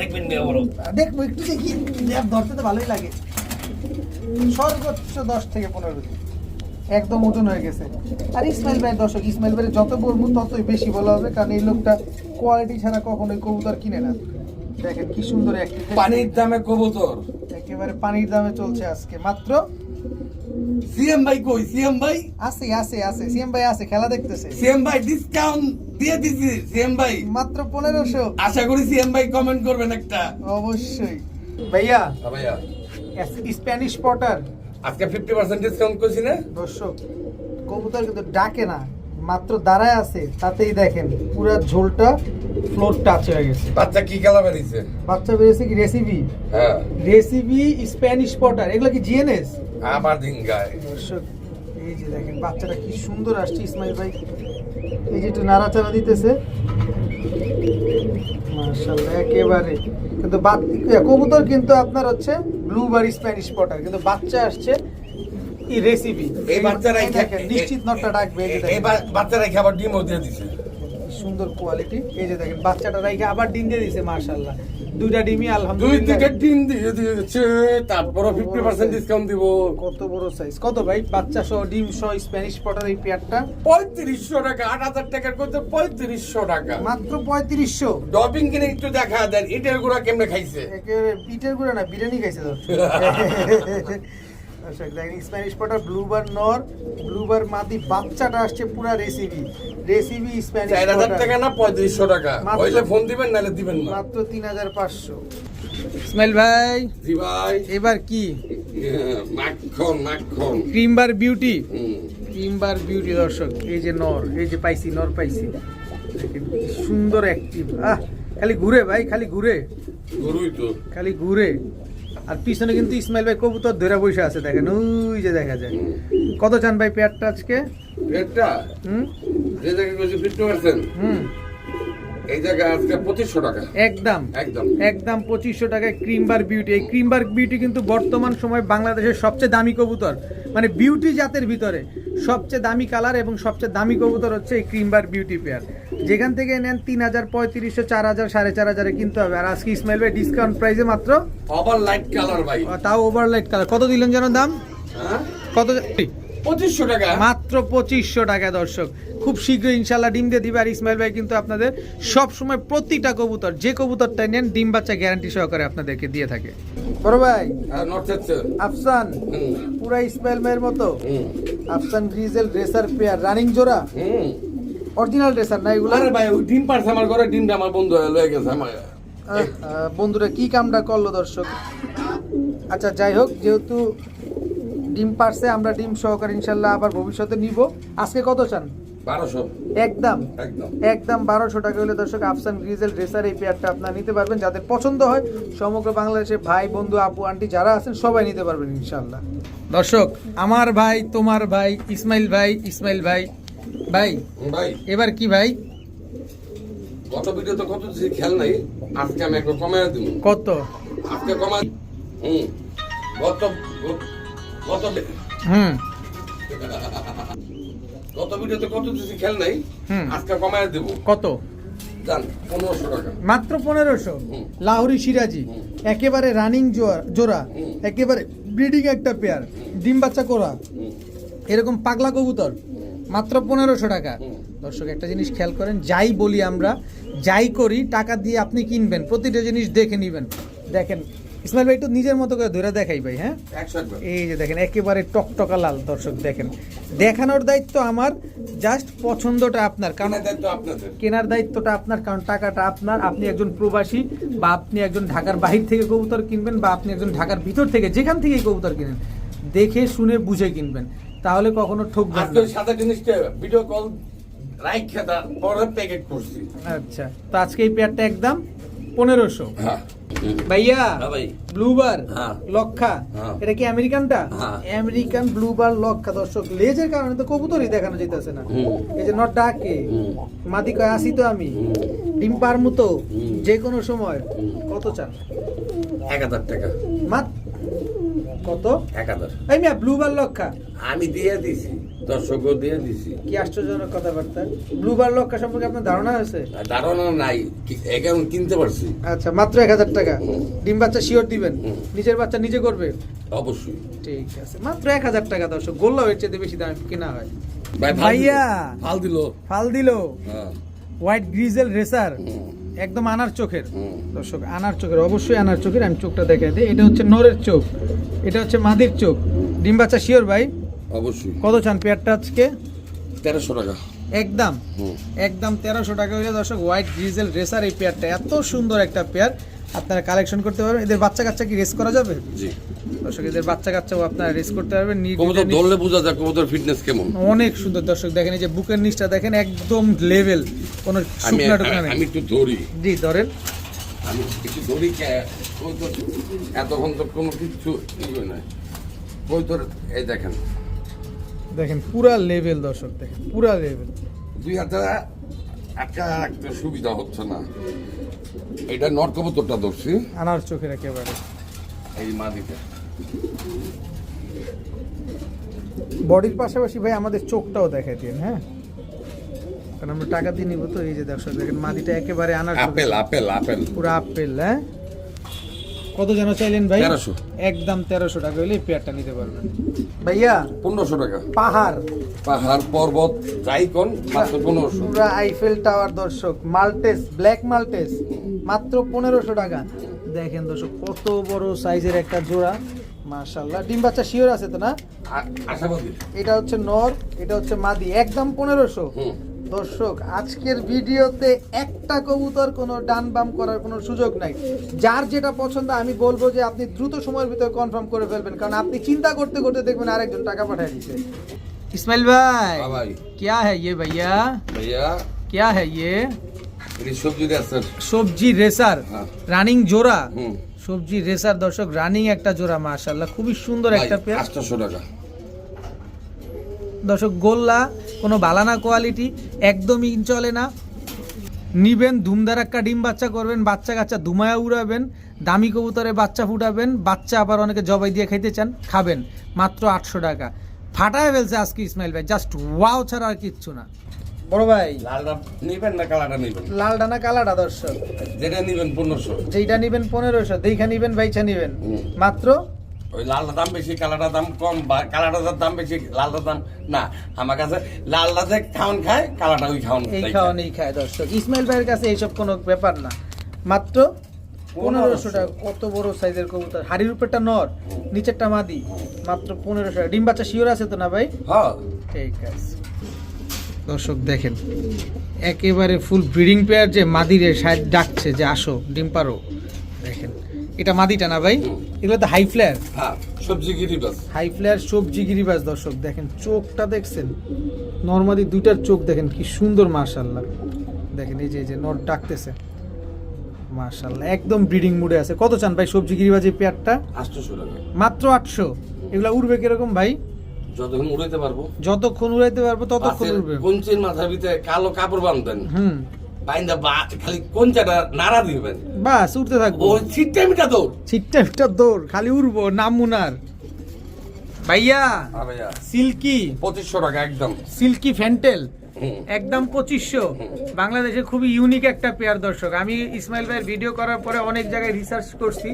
[SPEAKER 1] দেখবেন না বড়
[SPEAKER 2] দেখব একটু দেখি। ধরতে তো ভালোই লাগে। সর্বোচ্চ দশ থেকে পনেরো দিন একদম ওজন হয়ে গেছে। আর ইসমাইল ভাই দর্শক ইসমাইল ভাই যত বলব ততই বেশি বলা হবে কারণ এই লোকটা কোয়ালিটি ছাড়া কখনোই কবুতর কিনে না। দেখেন কি সুন্দর একটি
[SPEAKER 1] পানির দামে কবুতর।
[SPEAKER 2] একেবারে পানির দামে চলছে আজকে। মাত্র
[SPEAKER 1] সিএম ভাই কই? সিএম ভাই
[SPEAKER 2] আছে আছে আছে সিএম ভাই আছে খেলা দেখতেছে।
[SPEAKER 1] সিএম ভাই ডিসকাউন্ট দিয়ে দিছি সিএম ভাই
[SPEAKER 2] মাত্র পনেরোশো।
[SPEAKER 1] আশা করি সিএম ভাই কমেন্ট করবেন একটা।
[SPEAKER 2] অবশ্যই। ভাইয়া
[SPEAKER 1] হ্যাঁ ভাইয়া।
[SPEAKER 2] স্প্যানিশ পটার
[SPEAKER 1] আজকে ফিফটি পার্সেন্ট ডিসকাউন্ট করছি না?
[SPEAKER 2] দর্শক কবুতর কিন্তু ডাকে না। মাত্র দাঁড়ায় আছে তাতেই দেখেন পুরা ঝোলটা ফ্লোর টাচ হয়ে গেছে।
[SPEAKER 1] বাচ্চা কি খেলা বেরিয়েছে?
[SPEAKER 2] বাচ্চা বেরিয়েছে কি রেসিপি
[SPEAKER 1] হ্যাঁ।
[SPEAKER 2] রেসিপি স্প্যানিশ পটার এগুলো কি জিএনএস
[SPEAKER 1] আবার ডিঙ্গায়
[SPEAKER 2] দর্শক এই যে দেখেন বাচ্চাটা কি সুন্দর আসছে ইসমাইল ভাই। এই যে একটু নাড়াচাড়া দিতেছে। মার্শাল্লাহ একেবারে। কিন্তু বাত- কবুতর কিন্তু আপনার হচ্ছে ব্লুবারি স্প্যানিশ পটার কিন্তু বাচ্চা আসছে এই রেসিপি
[SPEAKER 1] এই বাচ্চারাই
[SPEAKER 2] দেখেন নিশ্চিত নটটা ডাকবে এই।
[SPEAKER 1] বাচ্চারাই খাবার ডিমও দিয়ে দিছে।
[SPEAKER 2] সুন্দর কোয়ালিটি এই যে দেখেন বাচ্চাটা রাইখে আবার ডিম দিয়ে দিছে মার্শাল্লাহ দুইটা ডিমই
[SPEAKER 1] দুই
[SPEAKER 2] আলহামদুলিল্লাহ।
[SPEAKER 1] থেকে ডিম দিয়ে দিয়েছে ফিফটি পার্সেন্ট ডিসকাউন্ট দিব।
[SPEAKER 2] কত বড় সাইজ কত ভাই? বাচ্চা সহ ডিম সহ স্প্যানিশ পটার এই পেয়ারটা?
[SPEAKER 1] পঁয়ত্রিশশো টাকা আট হাজার টাকার করতে পঁয়ত্রিশশো টাকা।
[SPEAKER 2] মাত্র পঁয়ত্রিশশো?
[SPEAKER 1] ডপিং কিনে একটু দেখা দেন এটার গুড়া কেমনে খাইছে?
[SPEAKER 2] একেবারে পিটের গুঁড়া না বিরিয়ানি খাইছে তো। দর্শক দেখেন স্প্যানিশ পটার ব্লুবার নর ব্লুবার মাদি বাচ্চাটা আসছে পুরা রেসিপি রেসিপি স্প্যানিশ
[SPEAKER 1] চার হাজার
[SPEAKER 2] পটার
[SPEAKER 1] টাকা না পঁয়ত্রিশশো টাকা?
[SPEAKER 2] মাত্র-
[SPEAKER 1] হইলে ফোন দিবেন নাহলে দিবেন না।
[SPEAKER 2] মাত্র তিন হাজার পাঁচশো। ইসমাইল ভাই
[SPEAKER 1] জি ভাই।
[SPEAKER 2] এবার কি?
[SPEAKER 1] মাখন মাখন।
[SPEAKER 2] ক্রিমবার বিউটি
[SPEAKER 1] হুম।
[SPEAKER 2] ক্রিমবার বিউটি দর্শক এই যে নর এই যে পাইছি নর পাইছি। সুন্দর অ্যাক্টিভ আহ খালি ঘুরে ভাই খালি ঘুরে।
[SPEAKER 1] গরুই তো।
[SPEAKER 2] খালি ঘুরে। আর পিছনে কিন্তু ইসমাইল ভাই কবুতর ধরে বসে আছে দেখেন ওই যে দেখা যায়। কত চান ভাই পেয়ারটা আজকে?
[SPEAKER 1] এটা
[SPEAKER 2] হুম?
[SPEAKER 1] যে জায়গায় কইছে
[SPEAKER 2] হুম।
[SPEAKER 1] এই আজকে পঁচিশশো টাকা।
[SPEAKER 2] একদম।
[SPEAKER 1] একদম।
[SPEAKER 2] একদম টাকায় ক্রিমবার বিউটি এই ক্রিমবার বিউটি কিন্তু বর্তমান সময় বাংলাদেশের সবচেয়ে দামি কবুতর। মানে বিউটি জাতের ভিতরে সবচেয়ে দামি কালার এবং সবচেয়ে দামি কবুতর হচ্ছে এই ক্রিমবার বিউটি পেয়ার। যেখান থেকে নেন তিন হাজার পঁয়ত্রিশশো চার হাজার সাড়ে চার হাজারে কিনতে হবে। আর আজকে ইসমাইল ভাই ডিসকাউন্ট প্রাইসে মাত্র
[SPEAKER 1] ওভার লাইট কালার ভাই।
[SPEAKER 2] তাও ওভারলাইট কালার কত দিলেন যেন দাম?
[SPEAKER 1] হ্যাঁ?
[SPEAKER 2] কত
[SPEAKER 1] পঁচিশশো টাকা।
[SPEAKER 2] মাত্র পঁচিশশো টাকা দর্শক। খুব শীঘ্রই ইনশাল্লাহ ডিম দিয়ে দিবে। আর ইসমাইল ভাই কিন্তু আপনাদের সব সময় প্রতিটা কবুতর যে কবুতরটাই নেন ডিম বাচ্চা গ্যারান্টি সহকারে আপনাদেরকে দিয়ে থাকে। বড় ভাই আফসান পুরা ইসমাইল ভাইয়ের মতো। Afsan grizzle racer pair running জোড়া। অরিজিনাল রেসার না এগুলো?
[SPEAKER 1] আরে ভাই ওই ডিম পারছে আমার ঘরে ডিমটা আমার বন্ধু হয়ে লয়ে গেছে আমার।
[SPEAKER 2] বন্ধুরা কি কামটা করল দর্শক? আচ্ছা যাই হোক যেহেতু ডিম পারছে আমরা ডিম সহকারে ইনশাল্লাহ আবার ভবিষ্যতে নিব। আজকে কত চান?
[SPEAKER 1] বারোশো।
[SPEAKER 2] একদম?
[SPEAKER 1] একদম।
[SPEAKER 2] একদম বারোশো টাকা হলে দর্শক আফসান গ্রিজেল রেসার এই পেয়ারটা আপনারা নিতে পারবেন। যাদের পছন্দ হয় সমগ্র বাংলাদেশে ভাই বন্ধু আপু আন্টি যারা আছেন সবাই নিতে পারবেন ইনশাল্লাহ। দর্শক আমার ভাই তোমার ভাই ইসমাইল ভাই ইসমাইল ভাই ভাই
[SPEAKER 1] ভাই।
[SPEAKER 2] এবার কি ভাই?
[SPEAKER 1] গত ভিডিও তো কত দিছি খেয়াল নাই? আজকে আমি একটু কমায় দিব
[SPEAKER 2] কত?
[SPEAKER 1] আজকে কমায় হুম। গত গত
[SPEAKER 2] হুম।
[SPEAKER 1] গত ভিডিওতে কত দিছি খেয়াল নাই। আজকে কমায় দেব
[SPEAKER 2] কত? মাত্র পনেরোশো। লাহোরি সিরাজি। একেবারে রানিং জোড়া। একেবারে ব্রিডিং একটা পেয়ার ডিম বাচ্চা করা। এরকম পাগলা কবুতর। মাত্র পনেরোশো টাকা। দর্শক একটা জিনিস খেয়াল করেন যাই বলি আমরা যাই করি টাকা দিয়ে আপনি কিনবেন প্রতিটা জিনিস দেখে নেবেন। দেখেন ইসমাইল ভাই একটু নিজের মতো করে ধরে দেখাই ভাই হ্যাঁ? এই যে দেখেন একেবারে টকটকা লাল দর্শক দেখেন। দেখানোর দায়িত্ব আমার জাস্ট পছন্দটা আপনার কারণ কেনার দায়িত্বটা আপনার কারণ টাকাটা আপনার। আপনি একজন প্রবাসী বা আপনি একজন ঢাকার বাহির থেকে কবুতর কিনবেন বা আপনি একজন ঢাকার ভিতর থেকে যেখান থেকেই কবুতর কিনেন দেখে শুনে বুঝে কিনবেন। তাহলে কখনো ঠকবেন
[SPEAKER 1] আজকে
[SPEAKER 2] না
[SPEAKER 1] সাদা জিনিসটা ভিডিও কল রাইট খেতা পরে প্যাকেট করছি।
[SPEAKER 2] আচ্ছা তো আজকে এই পেয়ারটা একদম পনেরোশো।
[SPEAKER 1] হ্যাঁ।
[SPEAKER 2] ভাইয়া
[SPEAKER 1] ভাই।
[SPEAKER 2] ব্লুবার
[SPEAKER 1] হ্যাঁ।
[SPEAKER 2] লক্ষা
[SPEAKER 1] হ্যাঁ।
[SPEAKER 2] এটা কি আমেরিকানটা। আমেরিকান ব্লুবার লক্ষা দর্শক লেজের কারণে তো কবুতরই দেখানো যেতেছে না। এই যে নট ডাকে। মাদি কয় আসি তো আমি। ডিম পার মতো যে কোনো সময়। কত চান?
[SPEAKER 1] এক হাজার টাকা।
[SPEAKER 2] মাত কত?
[SPEAKER 1] এক হাজার
[SPEAKER 2] এই মিয়া ব্লুবার লক্ষা
[SPEAKER 1] আমি দিয়ে দিছি দর্শকও দিয়ে দিছি।
[SPEAKER 2] কি আশ্চর্যজনক কথাবার্তা। ব্লুবার লক্কা সম্পর্কে আপনার ধারণা আছে?
[SPEAKER 1] ধারণা নাই এখন কিনতে পারছি।
[SPEAKER 2] আচ্ছা মাত্র এক হাজার টাকা। ডিম বাচ্চা শিওর দিবেন? নিজের বাচ্চা নিজে করবে?
[SPEAKER 1] অবশ্যই।
[SPEAKER 2] ঠিক আছে মাত্র এক হাজার টাকা দর্শক। গোল্লা এর চেয়ে বেশি দাম কেনা হয়।
[SPEAKER 1] ভাই
[SPEAKER 2] ভাইয়া।
[SPEAKER 1] ফাল দিল।
[SPEAKER 2] ফাল দিল।
[SPEAKER 1] হ্যাঁ।
[SPEAKER 2] হোয়াইট গ্রিজেল রেসার একদম আনার চোখের। দর্শক আনার চোখের অবশ্যই আনার চোখের আমি চোখটা দেখাই দিই। এটা হচ্ছে নরের চোখ। এটা হচ্ছে মাদির চোখ। ডিম বাচ্চা শিওর ভাই?
[SPEAKER 1] অবশ্যই।
[SPEAKER 2] কত চান পেয়ারটা আজকে?
[SPEAKER 1] তেরোশো টাকা।
[SPEAKER 2] একদম। একদম তেরোশো টাকা হইলে দর্শক হোয়াইট গ্রিজেল রেসার এই পেয়ারটা। এত সুন্দর একটা পেয়ার। আপনারা কালেকশন করতে পারবেন। এদের বাচ্চা কাচ্চা কি রেস করা যাবে?
[SPEAKER 1] জি।
[SPEAKER 2] দর্শক এদের বাচ্চা কাচ্চাও আপনারা রেস করতে পারবেন
[SPEAKER 1] কবুতর ধরলে বোঝা যায় কবুতর ফিটনেস কেমন।
[SPEAKER 2] অনেক সুন্দর দর্শক দেখেন এই যে বুকের নিচটা দেখেন একদম লেভেল কোনো
[SPEAKER 1] আমি
[SPEAKER 2] শুকনা টুকনা নেই।
[SPEAKER 1] আমি একটু ধরি।
[SPEAKER 2] জি ধরেন।
[SPEAKER 1] আমি একটু ধরি এতক্ষণ তো কোনো কিছু নাই। কবুতর এই দেখেন।
[SPEAKER 2] দেখেন পুরা লেভেল দর্শক দেখেন পুরা লেভেল
[SPEAKER 1] দুই আটকা রাখতে সুবিধা হচ্ছে না। এটা নট কবুতরটা ধরছি।
[SPEAKER 2] আনার চোখের একেবারে।
[SPEAKER 1] এই মাদিতে
[SPEAKER 2] বডির পাশাপাশি ভাই আমাদের চোখটাও দেখাই দিন হ্যাঁ? কারণ আমরা টাকা দিয়ে নিব তো এই যে দর্শক দেখেন মাদিটা একেবারে আনার
[SPEAKER 1] আপেল আপেল আপেল।
[SPEAKER 2] পুরো আপেল হ্যাঁ? কত যেন চাইলেন ভাই?
[SPEAKER 1] 1300
[SPEAKER 2] একদম তেরোশো টাকা হলে পেয়ারটা নিতে পারবেন। ভাইয়া
[SPEAKER 1] পনেরোশো টাকা।
[SPEAKER 2] পাহাড়।
[SPEAKER 1] পাহাড় পর্বত যাই কোন মাত্র পনেরোশো।
[SPEAKER 2] পুরা আইফেল টাওয়ার দর্শক মাল্টেস ব্ল্যাক মাল্টেস মাত্র পনেরোশো টাকা। দেখেন দর্শক কত বড় সাইজের একটা জোড়া। মাশাল্লাহ ডিম বাচ্চা শিওর আছে তো না
[SPEAKER 1] আ- আশাবাদী
[SPEAKER 2] এটা হচ্ছে নর এটা হচ্ছে মাদি একদম পনেরোশো
[SPEAKER 1] হুম
[SPEAKER 2] দর্শক আজকের ভিডিওতে একটা কবুতর কোনো ডান বাম করার কোনো সুযোগ নাই যার যেটা পছন্দ আমি বলবো যে আপনি দ্রুত সময়ের ভিতরে কনফার্ম করে ফেলবেন কারণ আপনি চিন্তা করতে করতে দেখবেন আরেকজন টাকা পাঠিয়ে দিচ্ছে ইসমাইল ভাই
[SPEAKER 1] হ্যাঁ ভাই
[SPEAKER 2] क्या है ये भैया
[SPEAKER 1] ভাইয়া
[SPEAKER 2] क्या है ये
[SPEAKER 1] এটি সবজি আছে
[SPEAKER 2] সবজি রেসার
[SPEAKER 1] হ্যাঁ।
[SPEAKER 2] রানিং জোড়া
[SPEAKER 1] হুম
[SPEAKER 2] সবজি রেসার দর্শক রানিং একটা জোড়া মাশাআল্লাহ খুবই সুন্দর একটা পেয়ার।
[SPEAKER 1] আটশোশো টাকা।
[SPEAKER 2] দর্শক গোল্লা কোনো বালানা কোয়ালিটি একদমই চলে না। নিবেন ধুমধারাক্কা ডিম বাচ্চা করবেন বাচ্চা কাচ্চা ধুমায়া উড়াবেন দামি কবুতরে বাচ্চা ফুটাবেন বাচ্চা আবার অনেকে জবাই দিয়ে খাইতে চান খাবেন মাত্র আটশো টাকা। ফাটায় ফেলছে আজকে ইসমাইল ভাই জাস্ট ওয়াও ছাড়া আর কিচ্ছু না। বড় ভাই।
[SPEAKER 1] লালটা নিবেন না কালাটা নিবেন?
[SPEAKER 2] ডানা কালাটা দর্শক?
[SPEAKER 1] যেটা নিবেন পনেরোশো।
[SPEAKER 2] নিবেন পনেরোশো দেখা নিবেন বাইচা নিবেন। মাত্র?
[SPEAKER 1] ওই লালটার দাম বেশি কালাটার দাম কম বা কালাটার দাম বেশি লালটার দাম না আমার কাছে লালটা যে খাওয়ান খায় কালাটা ওই খাওয়ান
[SPEAKER 2] এই
[SPEAKER 1] খায়।
[SPEAKER 2] দর্শক। ইসমাইল ভাইয়ের কাছে এইসব কোনো ব্যাপার না। মাত্র পনেরোশো টাকা। কত বড় সাইজের কবুতর? হাড়ির উপরটা নর নিচেরটা মাদি। মাত্র পনেরোশো টাকা। ডিম বাচ্চা শিওর আছে তো না ভাই?
[SPEAKER 1] হ্যাঁ।
[SPEAKER 2] ঠিক আছে। দর্শক দেখেন একেবারে ফুল ব্রিডিং পেয়ার যে মাদিরে সাইড ডাকছে যে আসো ডিম পারো দেখেন। এটা মাদিটা না ভাই? এগুলো তো হাই ফ্লেয়ার
[SPEAKER 1] হ্যাঁ সবজি গিরি বাস
[SPEAKER 2] হাই ফ্লেয়ার সবজি গিরিবাজ দর্শক দেখেন চোখটা দেখছেন? নর্মালি দুইটার চোখ দেখেন কি সুন্দর মার্শাল্লাহ দেখেন এই যে এই যে নর ডাকতেছে। মার্শাল্লাহ একদম ব্রিডিং মুডে আছে। কত চান ভাই সবজি গিরিবাজ এই পেয়ারটা
[SPEAKER 1] আটশোশো টাকা।
[SPEAKER 2] মাত্র আটশো। এগুলা উড়বে কীরকম ভাই?
[SPEAKER 1] যতক্ষণ উড়াইতে পারব।
[SPEAKER 2] যতক্ষণ উড়াইতে পারব ততক্ষণ উড়বে।
[SPEAKER 1] কঞ্চির মাথার ভিতরে কালো কাপড় বাঁধবেন।
[SPEAKER 2] হুম।
[SPEAKER 1] বাইন্দা বা খালি কঞ্চাটা নাড়া দিবেন
[SPEAKER 2] বাস উঠতে থাকব।
[SPEAKER 1] ওই ছিটটা মিটা দৌড়।
[SPEAKER 2] ছিটটা ফিটা দৌড় খালি উড়বো নামুনার ভাইয়া
[SPEAKER 1] হ্যাঁ ভাইয়া।
[SPEAKER 2] সিল্কি।
[SPEAKER 1] পঁচিশশো টাকা একদম।
[SPEAKER 2] Silky
[SPEAKER 1] fantail.
[SPEAKER 2] একদম পঁচিশশো। বাংলাদেশে খুবই ইউনিক একটা পেয়ার দর্শক। আমি ইসমাইল ভাইয়ের ভিডিও করার পরে অনেক জায়গায় রিসার্চ করছি।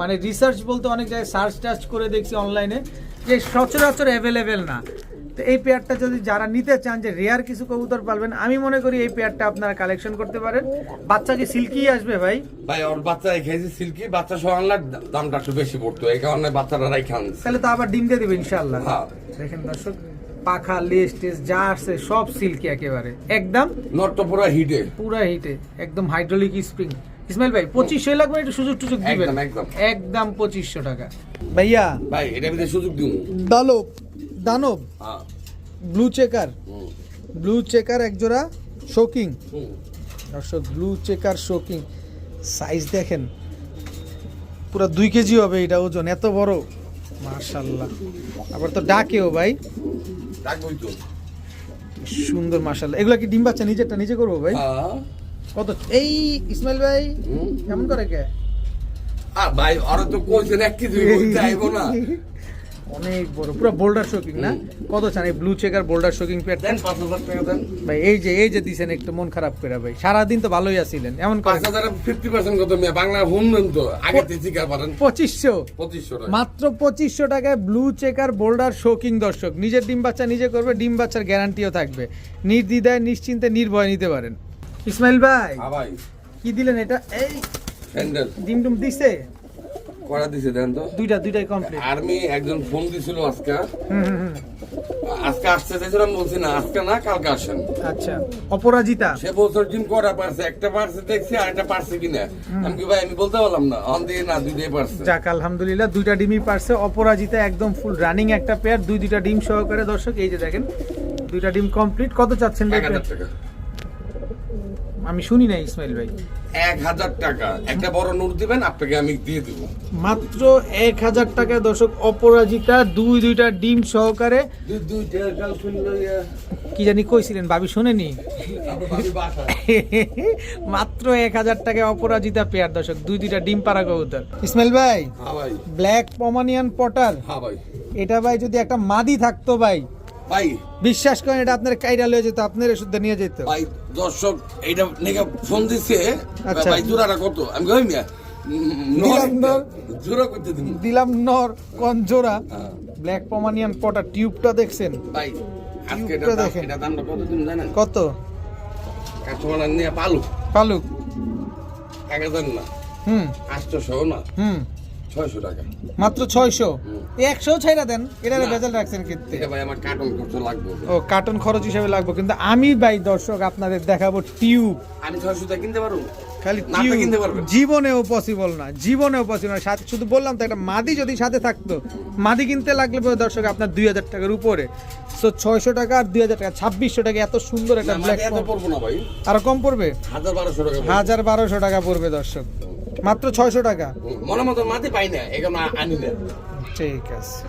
[SPEAKER 2] মানে রিসার্চ বলতে অনেক জায়গায় সার্চ টার্চ করে দেখছি অনলাইনে যে সচরাচর অ্যাভেলেবেল না। তো এই পেয়ারটা যদি যারা নিতে চান যে রেয়ার কিছু কবুতর পালবেন আমি মনে করি এই পেয়ারটা আপনারা কালেকশন করতে পারেন। বাচ্চা কি সিল্কি আসবে ভাই?
[SPEAKER 1] ভাই ওর বাচ্চা খেয়েছে সিল্কি বাচ্চা সহ আনলে দামটা একটু বেশি পড়তো এই কারণে বাচ্চাটা রাই খান
[SPEAKER 2] তাহলে তো আবার ডিম দিয়ে দেবে ইনশাল্লাহ
[SPEAKER 1] হ্যাঁ।
[SPEAKER 2] দেখেন দর্শক পাখা লেস টেস যা আছে সব সিল্কি একেবারে। একদম
[SPEAKER 1] নটটা পুরো হিটে
[SPEAKER 2] পুরা হিটে একদম হাইড্রোলিক স্প্রিং ইসমাইল ভাই পঁচিশশো লাগবে একটু সুযোগ টুযোগ দিবেন?
[SPEAKER 1] একদম, একদম।
[SPEAKER 2] একদম পঁচিশশো টাকা। ভাইয়া
[SPEAKER 1] ভাই এটা ভিতরে সুযোগ দিন
[SPEAKER 2] দানব দানব।
[SPEAKER 1] হ্যাঁ।
[SPEAKER 2] ব্লু চেকার ব্লু চেকার এক জোড়া শোকিং
[SPEAKER 1] হুম।
[SPEAKER 2] দর্শক ব্লু চেকার শোকিং সাইজ দেখেন পুরো দুই কেজি হবে এটা ওজন এত বড়। মার্শাল্লাহ আবার তো ডাকেও ভাই।
[SPEAKER 1] রাখবই তো।
[SPEAKER 2] সুন্দর মার্শাল্লাহ এগুলো কি ডিম বাচ্চা নিজেরটা নিজে করব ভাই?
[SPEAKER 1] হ্যাঁ।
[SPEAKER 2] কত? এই ইসমাইল ভাই কেমন করে কে?
[SPEAKER 1] আর ভাই ওরা তো এক কেজি চাইব না।
[SPEAKER 2] অনেক বড় পুরো বোল্ডার শোকিং না? কত চান? এই ব্লু চেকার বোল্ডার শোকিং প্যাড
[SPEAKER 1] দেন পাঁচ হাজার টাকা দেন।
[SPEAKER 2] ভাই এই যে এই যে দিছেন একটু মন খারাপ করে ভাই। সারাদিন তো ভালোই আছিলেন এমন করে
[SPEAKER 1] হাজার ফিফটি পার্সেন্ট কত মেয়ে? বাংলা তো আগে পারেন
[SPEAKER 2] পঁচিশশো?
[SPEAKER 1] পঁচিশশো টাকা।
[SPEAKER 2] মাত্র পঁচিশশো টাকায় ব্লু চেকার বোল্ডার শোকিং দর্শক। নিজের ডিম বাচ্চা নিজে করবে ডিম বাচ্চার গ্যারান্টিও থাকবে। নির্দ্বিধায় নিশ্চিন্তে নির্ভয় নিতে পারেন। ইসমাইল ভাই
[SPEAKER 1] হ্যাঁ ভাই।
[SPEAKER 2] কি দিলেন এটা? এই
[SPEAKER 1] স্যান্ডেল
[SPEAKER 2] ডিম টুম দিছে?
[SPEAKER 1] করা দিছে দেন তো?
[SPEAKER 2] দুইটা দুইটাই কমপ্লিট
[SPEAKER 1] আর্মি একজন ফোন দিছিল আজকে। আজকে আসতে চাইছিলাম বলছি না আজকে না কালকে আসেন।
[SPEAKER 2] আচ্ছা অপরাজিতা?
[SPEAKER 1] সে বছর জিম করা পারছে? একটা পারছে দেখছি আর একটা পারছে কিনা। আমি কি ভাই আমি বলতে পারলাম না। অন দিয়ে না দুই দিয়ে পারছে।
[SPEAKER 2] যাক আলহামদুলিল্লাহ দুইটা ডিমই পারছে। অপরাজিতা একদম ফুল রানিং একটা পেয়ার দুই দুইটা ডিম সহকারে। দর্শক এই যে দেখেন দুইটা ডিম কমপ্লিট কত চাচ্ছেন ভাই আমি শুনি না ইসমাইল ভাই।
[SPEAKER 1] এক হাজার টাকা। একটা বড় নোট দিবেন আপনাকে আমি দিয়ে দিব।
[SPEAKER 2] মাত্র এক হাজার টাকা দর্শক অপরাজিতা দুই দুইটা ডিম সহকারে। কি জানি কইছিলেন ভাবি শুনেনি? মাত্র এক হাজার টাকা অপরাজিতা পেয়ার দর্শক দুই দুইটা ডিম পাড়া কবুতর। ইসমাইল ভাই
[SPEAKER 1] হ্যাঁ
[SPEAKER 2] ব্ল্যাক পমানিয়ান পটার
[SPEAKER 1] হ্যাঁ
[SPEAKER 2] এটা ভাই যদি একটা মাদি থাকতো ভাই
[SPEAKER 1] ভাই।
[SPEAKER 2] বিশ্বাস করেন এটা আপনার কাইরা লয়ে যেত আপনার শুদ্ধ নিয়ে যেত।
[SPEAKER 1] ভাই দর্শক এইটা নেগা ফোন দিছে।
[SPEAKER 2] আচ্ছা।
[SPEAKER 1] ভাই জোড়াটা কত? আমি কই মিয়া?
[SPEAKER 2] দিলাম নর।
[SPEAKER 1] জোড়া দিন।
[SPEAKER 2] কনজোরা
[SPEAKER 1] হ্যাঁ।
[SPEAKER 2] ব্ল্যাক পমানিয়ান পটার টিউবটা দেখছেন?
[SPEAKER 1] ভাই
[SPEAKER 2] টিউবটা দেখেন।
[SPEAKER 1] এটা দামটা কত দিন জানেন?
[SPEAKER 2] কত?
[SPEAKER 1] কাস্টমার নিয়ে পালু
[SPEAKER 2] পালুক।
[SPEAKER 1] এক হাজার না।
[SPEAKER 2] হুম।
[SPEAKER 1] না।
[SPEAKER 2] হুম।
[SPEAKER 1] ছয়শো টাকা।
[SPEAKER 2] মাত্র ছয়শো। একশো ছাইরা দেন এটা। ভেজাল রাখছেন কিন্তু।
[SPEAKER 1] এটা ভাই আমার কার্টন খরচ লাগবে।
[SPEAKER 2] ও কার্টন খরচ হিসেবে লাগবে কিন্তু আমি ভাই দর্শক আপনাদের দেখাবো টিউব।
[SPEAKER 1] আমি ছয়শো টাকা কিনতে পারব?
[SPEAKER 2] খালি টিউব। জীবনেও পসিবল না জীবনেও পসিবল না। সাথে শুধু বললাম তো একটা মাদি যদি সাথে থাকতো মাদি কিনতে লাগলে দর্শক আপনার দুই হাজার টাকার উপরে। সো ছয়শো টাকা আর দুই হাজার টাকা ছাব্বিশশো টাকা এত সুন্দর একটা ব্ল্যাক আরও কম
[SPEAKER 1] পড়বে।
[SPEAKER 2] হাজার বারোশো টাকা পড়বে। দর্শক। মাত্র ছয়শো টাকা।
[SPEAKER 1] মনে মতো মাটি পাই না এখন আনি না।
[SPEAKER 2] ঠিক আছে।